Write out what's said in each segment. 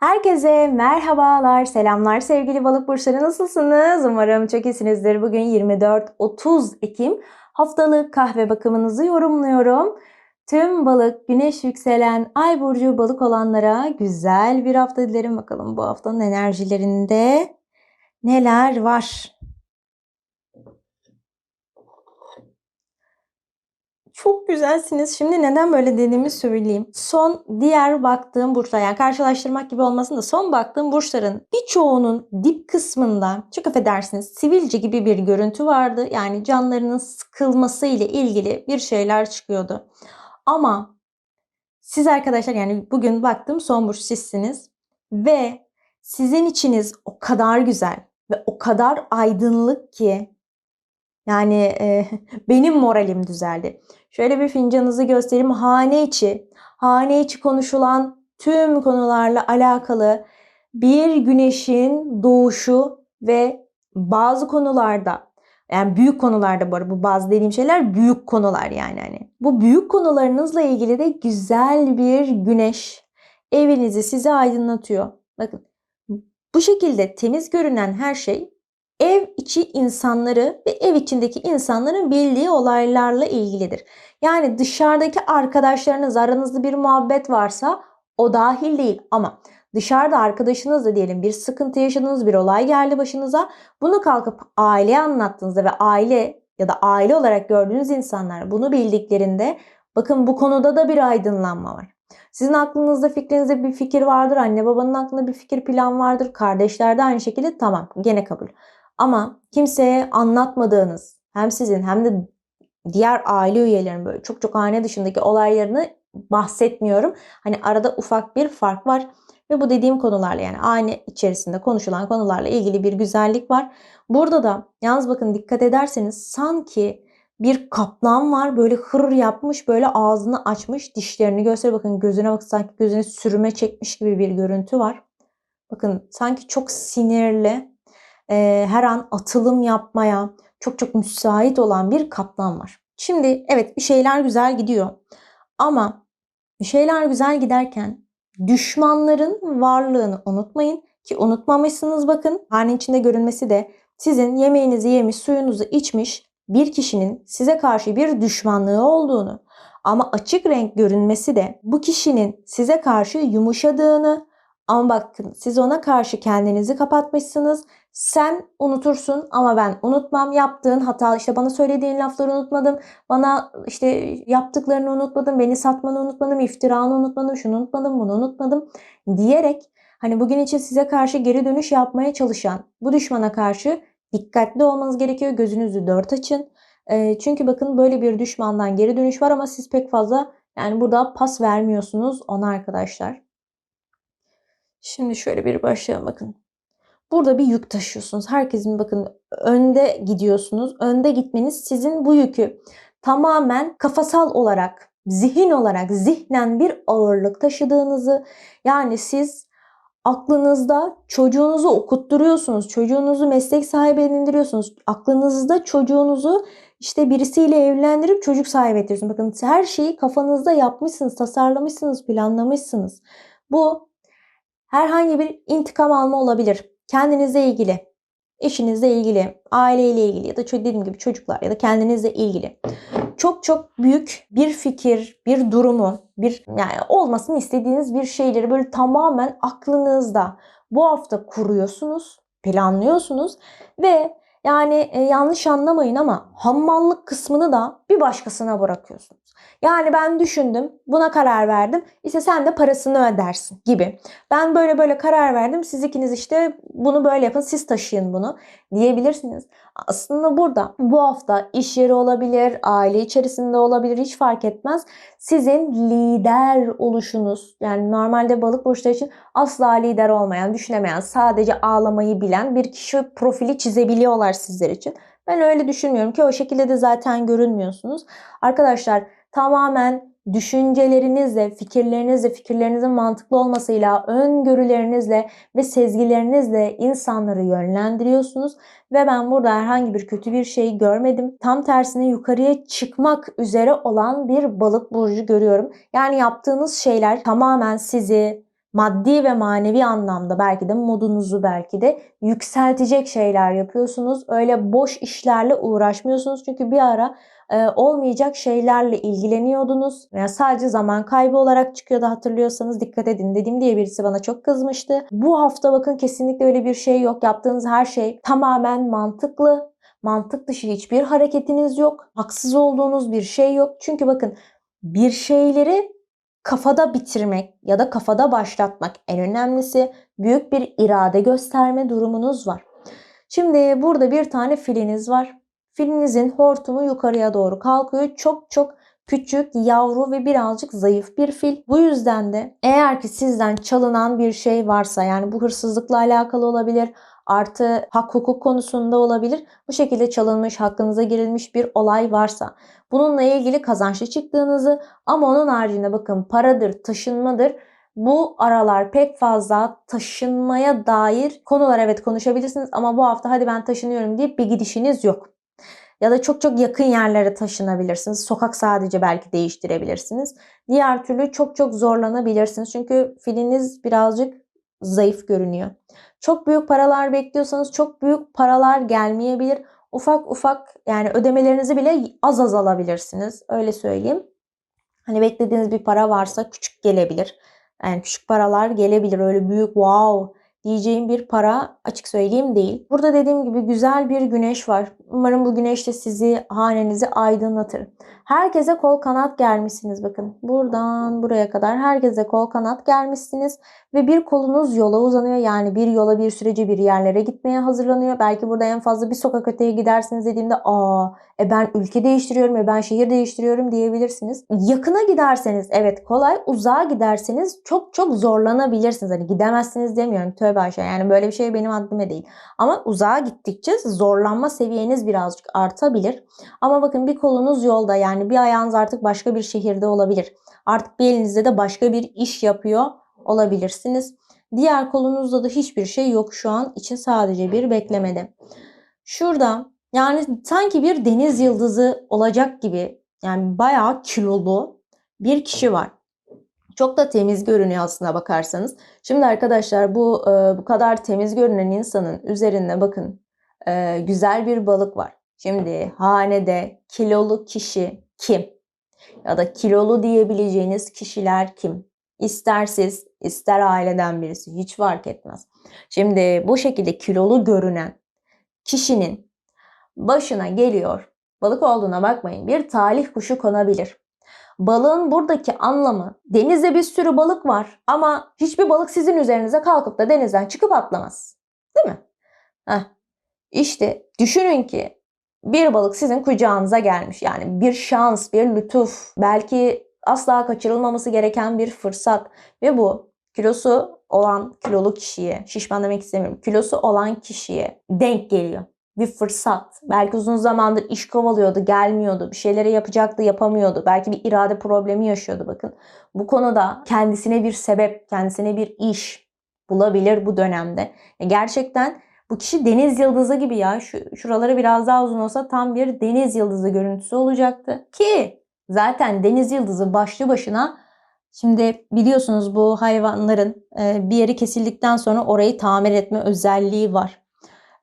Herkese merhabalar, selamlar sevgili balık burçları nasılsınız? Umarım çok iyisinizdir. Bugün 24-30 Ekim haftalık kahve bakımınızı yorumluyorum. Tüm balık, güneş yükselen, ay burcu balık olanlara güzel bir hafta dilerim. Bakalım bu haftanın enerjilerinde neler var? Çok güzelsiniz. Şimdi neden böyle dediğimi söyleyeyim. Son diğer baktığım burçlar yani karşılaştırmak gibi olmasın da son baktığım burçların birçoğunun dip kısmında çok affedersiniz sivilce gibi bir görüntü vardı. Yani canlarının sıkılması ile ilgili bir şeyler çıkıyordu. Ama siz arkadaşlar yani bugün baktım son burç sizsiniz ve sizin içiniz o kadar güzel ve o kadar aydınlık ki yani e, benim moralim düzeldi. Şöyle bir fincanınızı göstereyim. Hane içi, hane içi konuşulan tüm konularla alakalı bir güneşin doğuşu ve bazı konularda yani büyük konularda bu arada bu bazı dediğim şeyler büyük konular yani hani. Bu büyük konularınızla ilgili de güzel bir güneş evinizi size aydınlatıyor. Bakın bu şekilde temiz görünen her şey ev içi insanları ve ev içindeki insanların bildiği olaylarla ilgilidir. Yani dışarıdaki arkadaşlarınız aranızda bir muhabbet varsa o dahil değil ama dışarıda arkadaşınızla diyelim bir sıkıntı yaşadınız, bir olay geldi başınıza. Bunu kalkıp aileye anlattığınızda ve aile ya da aile olarak gördüğünüz insanlar bunu bildiklerinde bakın bu konuda da bir aydınlanma var. Sizin aklınızda fikrinizde bir fikir vardır. Anne babanın aklında bir fikir plan vardır. Kardeşlerde aynı şekilde tamam gene kabul. Ama kimseye anlatmadığınız hem sizin hem de diğer aile üyelerinin böyle çok çok aile dışındaki olaylarını bahsetmiyorum. Hani arada ufak bir fark var ve bu dediğim konularla yani aile içerisinde konuşulan konularla ilgili bir güzellik var. Burada da yalnız bakın dikkat ederseniz sanki bir kaplan var böyle hırır yapmış böyle ağzını açmış dişlerini göster bakın gözüne bak sanki gözüne sürme çekmiş gibi bir görüntü var. Bakın sanki çok sinirli e, her an atılım yapmaya çok çok müsait olan bir kaplan var. Şimdi evet bir şeyler güzel gidiyor ama bir şeyler güzel giderken düşmanların varlığını unutmayın ki unutmamışsınız bakın. Hane içinde görünmesi de sizin yemeğinizi yemiş, suyunuzu içmiş bir kişinin size karşı bir düşmanlığı olduğunu ama açık renk görünmesi de bu kişinin size karşı yumuşadığını ama bakın siz ona karşı kendinizi kapatmışsınız sen unutursun ama ben unutmam. Yaptığın hata işte bana söylediğin lafları unutmadım. Bana işte yaptıklarını unutmadım. Beni satmanı unutmadım. iftiranı unutmadım. Şunu unutmadım. Bunu unutmadım. Diyerek hani bugün için size karşı geri dönüş yapmaya çalışan bu düşmana karşı dikkatli olmanız gerekiyor. Gözünüzü dört açın. E, çünkü bakın böyle bir düşmandan geri dönüş var ama siz pek fazla yani burada pas vermiyorsunuz ona arkadaşlar. Şimdi şöyle bir başlayalım bakın. Burada bir yük taşıyorsunuz. Herkesin bakın önde gidiyorsunuz. Önde gitmeniz sizin bu yükü tamamen kafasal olarak, zihin olarak, zihnen bir ağırlık taşıdığınızı yani siz aklınızda çocuğunuzu okutturuyorsunuz. Çocuğunuzu meslek sahibi edindiriyorsunuz. Aklınızda çocuğunuzu işte birisiyle evlendirip çocuk sahibi ediyorsunuz. Bakın her şeyi kafanızda yapmışsınız, tasarlamışsınız, planlamışsınız. Bu herhangi bir intikam alma olabilir. Kendinizle ilgili, eşinizle ilgili, aileyle ilgili ya da dediğim gibi çocuklar ya da kendinizle ilgili çok çok büyük bir fikir, bir durumu, bir yani olmasını istediğiniz bir şeyleri böyle tamamen aklınızda bu hafta kuruyorsunuz, planlıyorsunuz ve yani e, yanlış anlamayın ama hammallık kısmını da bir başkasına bırakıyorsunuz. Yani ben düşündüm, buna karar verdim. İşte sen de parasını ödersin gibi. Ben böyle böyle karar verdim. Siz ikiniz işte bunu böyle yapın, siz taşıyın bunu diyebilirsiniz. Aslında burada bu hafta iş yeri olabilir, aile içerisinde olabilir hiç fark etmez. Sizin lider oluşunuz yani normalde balık burçları için asla lider olmayan, düşünemeyen, sadece ağlamayı bilen bir kişi profili çizebiliyorlar sizler için. Ben öyle düşünmüyorum ki o şekilde de zaten görünmüyorsunuz. Arkadaşlar tamamen düşüncelerinizle, fikirlerinizle, fikirlerinizin mantıklı olmasıyla, öngörülerinizle ve sezgilerinizle insanları yönlendiriyorsunuz. Ve ben burada herhangi bir kötü bir şey görmedim. Tam tersine yukarıya çıkmak üzere olan bir balık burcu görüyorum. Yani yaptığınız şeyler tamamen sizi maddi ve manevi anlamda belki de modunuzu belki de yükseltecek şeyler yapıyorsunuz. Öyle boş işlerle uğraşmıyorsunuz. Çünkü bir ara e, olmayacak şeylerle ilgileniyordunuz. Yani sadece zaman kaybı olarak çıkıyordu hatırlıyorsanız dikkat edin dedim diye birisi bana çok kızmıştı. Bu hafta bakın kesinlikle öyle bir şey yok. Yaptığınız her şey tamamen mantıklı. Mantık dışı hiçbir hareketiniz yok. Haksız olduğunuz bir şey yok. Çünkü bakın bir şeyleri kafada bitirmek ya da kafada başlatmak en önemlisi büyük bir irade gösterme durumunuz var. Şimdi burada bir tane filiniz var. Filinizin hortumu yukarıya doğru kalkıyor. Çok çok küçük, yavru ve birazcık zayıf bir fil. Bu yüzden de eğer ki sizden çalınan bir şey varsa yani bu hırsızlıkla alakalı olabilir, artı hak hukuk konusunda olabilir. Bu şekilde çalınmış, hakkınıza girilmiş bir olay varsa bununla ilgili kazançlı çıktığınızı ama onun haricinde bakın paradır, taşınmadır bu aralar pek fazla taşınmaya dair konular evet konuşabilirsiniz ama bu hafta hadi ben taşınıyorum deyip bir gidişiniz yok. Ya da çok çok yakın yerlere taşınabilirsiniz. Sokak sadece belki değiştirebilirsiniz. Diğer türlü çok çok zorlanabilirsiniz. Çünkü filiniz birazcık zayıf görünüyor. Çok büyük paralar bekliyorsanız çok büyük paralar gelmeyebilir. Ufak ufak yani ödemelerinizi bile az az alabilirsiniz. Öyle söyleyeyim. Hani beklediğiniz bir para varsa küçük gelebilir. Yani küçük paralar gelebilir. Öyle büyük wow diyeceğim bir para açık söyleyeyim değil. Burada dediğim gibi güzel bir güneş var. Umarım bu güneş de sizi, hanenizi aydınlatır. Herkese kol kanat germişsiniz bakın. Buradan buraya kadar herkese kol kanat germişsiniz ve bir kolunuz yola uzanıyor. Yani bir yola bir sürece bir yerlere gitmeye hazırlanıyor. Belki burada en fazla bir sokak öteye gidersiniz dediğimde aa e ben ülke değiştiriyorum e ben şehir değiştiriyorum diyebilirsiniz. Yakına giderseniz evet kolay. Uzağa giderseniz çok çok zorlanabilirsiniz. Hani gidemezsiniz demiyorum tövbe aşağı. Yani böyle bir şey benim haddime değil. Ama uzağa gittikçe zorlanma seviyeniz birazcık artabilir. Ama bakın bir kolunuz yolda yani bir ayağınız artık başka bir şehirde olabilir. Artık bir elinizde de başka bir iş yapıyor olabilirsiniz. Diğer kolunuzda da hiçbir şey yok şu an için sadece bir beklemede. Şurada yani sanki bir deniz yıldızı olacak gibi yani bayağı kilolu bir kişi var. Çok da temiz görünüyor aslına bakarsanız. Şimdi arkadaşlar bu bu kadar temiz görünen insanın üzerinde bakın güzel bir balık var. Şimdi hanede kilolu kişi kim? Ya da kilolu diyebileceğiniz kişiler kim? İster siz, ister aileden birisi hiç fark etmez. Şimdi bu şekilde kilolu görünen kişinin başına geliyor. Balık olduğuna bakmayın. Bir talih kuşu konabilir. Balığın buradaki anlamı denizde bir sürü balık var ama hiçbir balık sizin üzerinize kalkıp da denizden çıkıp atlamaz. Değil mi? Heh. İşte düşünün ki bir balık sizin kucağınıza gelmiş. Yani bir şans, bir lütuf, belki asla kaçırılmaması gereken bir fırsat ve bu kilosu olan kilolu kişiye, şişman demek istemiyorum, kilosu olan kişiye denk geliyor. Bir fırsat. Belki uzun zamandır iş kovalıyordu, gelmiyordu. Bir şeyleri yapacaktı, yapamıyordu. Belki bir irade problemi yaşıyordu bakın. Bu konuda kendisine bir sebep, kendisine bir iş bulabilir bu dönemde. Gerçekten bu kişi deniz yıldızı gibi ya. Şu, şuraları biraz daha uzun olsa tam bir deniz yıldızı görüntüsü olacaktı. Ki zaten deniz yıldızı başlı başına şimdi biliyorsunuz bu hayvanların e, bir yeri kesildikten sonra orayı tamir etme özelliği var.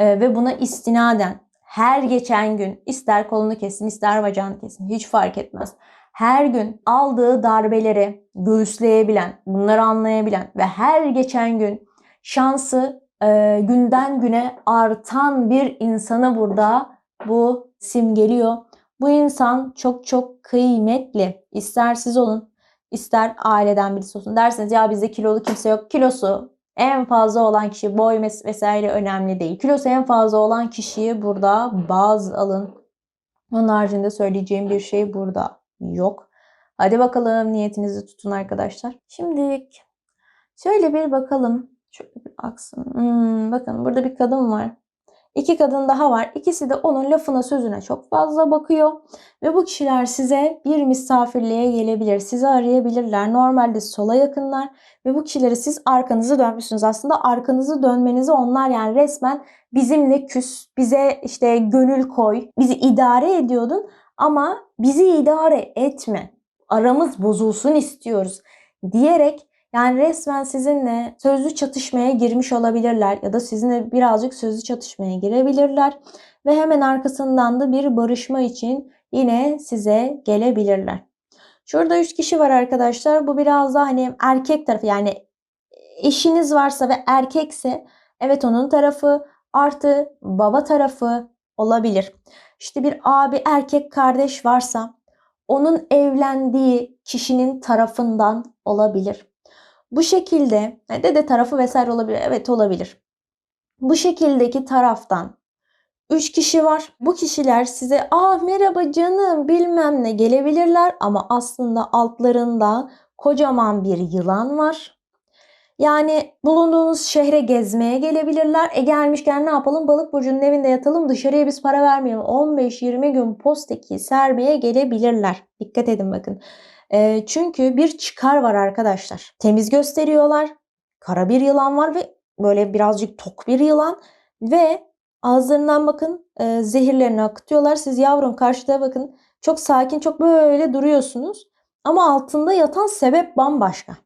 E, ve buna istinaden her geçen gün ister kolunu kesin ister bacağını kesin hiç fark etmez. Her gün aldığı darbeleri göğüsleyebilen, bunları anlayabilen ve her geçen gün şansı e, günden güne artan bir insanı burada bu simgeliyor. Bu insan çok çok kıymetli. İster siz olun, ister aileden birisi olsun. Derseniz ya bizde kilolu kimse yok. Kilosu en fazla olan kişi boy vesaire önemli değil. Kilosu en fazla olan kişiyi burada baz alın. Onun haricinde söyleyeceğim bir şey burada yok. Hadi bakalım niyetinizi tutun arkadaşlar. Şimdi şöyle bir bakalım. Şöyle bir aksın. Hmm, bakın burada bir kadın var. İki kadın daha var. İkisi de onun lafına sözüne çok fazla bakıyor. Ve bu kişiler size bir misafirliğe gelebilir. Sizi arayabilirler. Normalde sola yakınlar. Ve bu kişileri siz arkanızı dönmüşsünüz. Aslında arkanızı dönmenizi onlar yani resmen bizimle küs, bize işte gönül koy, bizi idare ediyordun. Ama bizi idare etme. Aramız bozulsun istiyoruz diyerek Yani resmen sizinle sözlü çatışmaya girmiş olabilirler ya da sizinle birazcık sözlü çatışmaya girebilirler ve hemen arkasından da bir barışma için yine size gelebilirler. Şurada 3 kişi var arkadaşlar. Bu biraz daha hani erkek tarafı yani eşiniz varsa ve erkekse evet onun tarafı artı baba tarafı olabilir. İşte bir abi erkek kardeş varsa onun evlendiği kişinin tarafından olabilir. Bu şekilde yani dede tarafı vesaire olabilir. Evet olabilir. Bu şekildeki taraftan 3 kişi var. Bu kişiler size ah merhaba canım bilmem ne gelebilirler ama aslında altlarında kocaman bir yılan var. Yani bulunduğunuz şehre gezmeye gelebilirler. E gelmişken ne yapalım? Balık burcunun evinde yatalım. Dışarıya biz para vermeyelim. 15-20 gün posteki sermeye gelebilirler. Dikkat edin bakın. E, çünkü bir çıkar var arkadaşlar. Temiz gösteriyorlar. Kara bir yılan var ve böyle birazcık tok bir yılan. Ve ağızlarından bakın e, zehirlerini akıtıyorlar. Siz yavrum karşıda bakın çok sakin çok böyle duruyorsunuz. Ama altında yatan sebep bambaşka.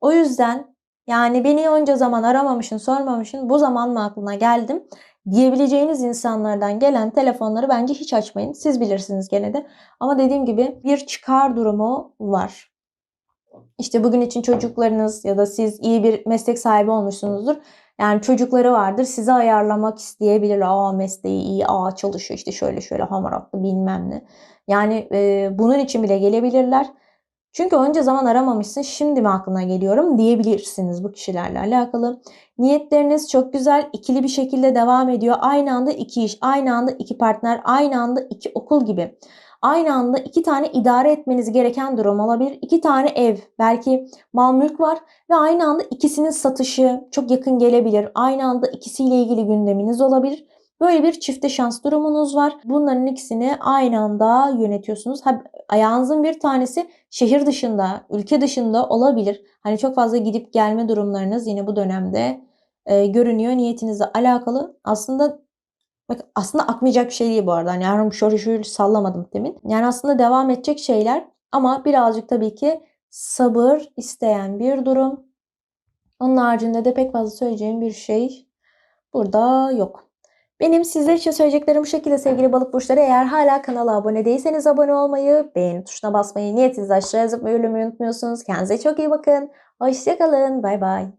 O yüzden yani beni onca zaman aramamışsın, sormamışsın, bu zaman mı aklına geldim diyebileceğiniz insanlardan gelen telefonları bence hiç açmayın. Siz bilirsiniz gene de. Ama dediğim gibi bir çıkar durumu var. İşte bugün için çocuklarınız ya da siz iyi bir meslek sahibi olmuşsunuzdur. Yani çocukları vardır sizi ayarlamak isteyebilir. Aa mesleği iyi, aa çalışıyor işte şöyle şöyle hamaratlı bilmem ne. Yani e, bunun için bile gelebilirler. Çünkü önce zaman aramamışsın şimdi mi aklına geliyorum diyebilirsiniz bu kişilerle alakalı. Niyetleriniz çok güzel ikili bir şekilde devam ediyor. Aynı anda iki iş, aynı anda iki partner, aynı anda iki okul gibi. Aynı anda iki tane idare etmeniz gereken durum olabilir. İki tane ev, belki mal mülk var ve aynı anda ikisinin satışı çok yakın gelebilir. Aynı anda ikisiyle ilgili gündeminiz olabilir. Böyle bir çifte şans durumunuz var. Bunların ikisini aynı anda yönetiyorsunuz. Ha, ayağınızın bir tanesi şehir dışında, ülke dışında olabilir. Hani çok fazla gidip gelme durumlarınız yine bu dönemde e, görünüyor. Niyetinizle alakalı. Aslında bak aslında akmayacak bir şey değil bu arada. Yani şöyle şöyle sallamadım demin. Yani aslında devam edecek şeyler ama birazcık tabii ki sabır isteyen bir durum. Onun haricinde de pek fazla söyleyeceğim bir şey burada yok. Benim sizler için söyleyeceklerim bu şekilde sevgili balık burçları. Eğer hala kanala abone değilseniz abone olmayı, beğeni tuşuna basmayı, niyetinizi aşağıya yazıp unutmuyorsunuz. Kendinize çok iyi bakın. Hoşçakalın. Bay bay.